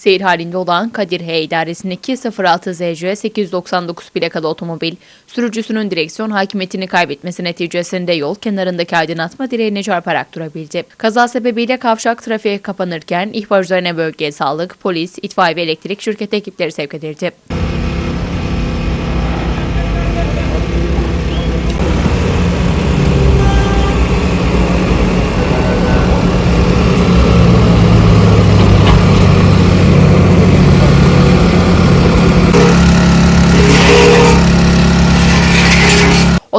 Seyir halinde olan Kadir H idaresindeki 06 ZC 899 plakalı otomobil, sürücüsünün direksiyon hakimiyetini kaybetmesi neticesinde yol kenarındaki aydınlatma direğine çarparak durabildi. Kaza sebebiyle kavşak trafiğe kapanırken ihbar üzerine bölgeye sağlık, polis, itfaiye ve elektrik şirket ekipleri sevk edildi.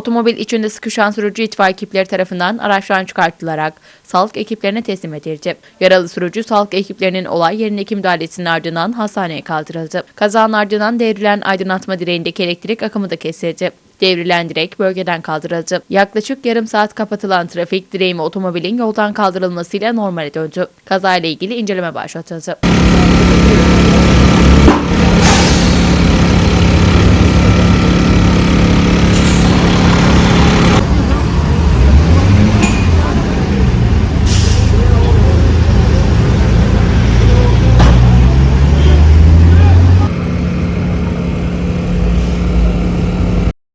Otomobil içinde sıkışan sürücü itfaiye ekipleri tarafından araçtan çıkartılarak sağlık ekiplerine teslim edildi. Yaralı sürücü sağlık ekiplerinin olay yerindeki müdahalesinin ardından hastaneye kaldırıldı. Kazanın ardından devrilen aydınlatma direğindeki elektrik akımı da kesildi. Devrilen direk bölgeden kaldırıldı. Yaklaşık yarım saat kapatılan trafik direğimi otomobilin yoldan kaldırılmasıyla normale döndü. Kazayla ilgili inceleme başlatıldı.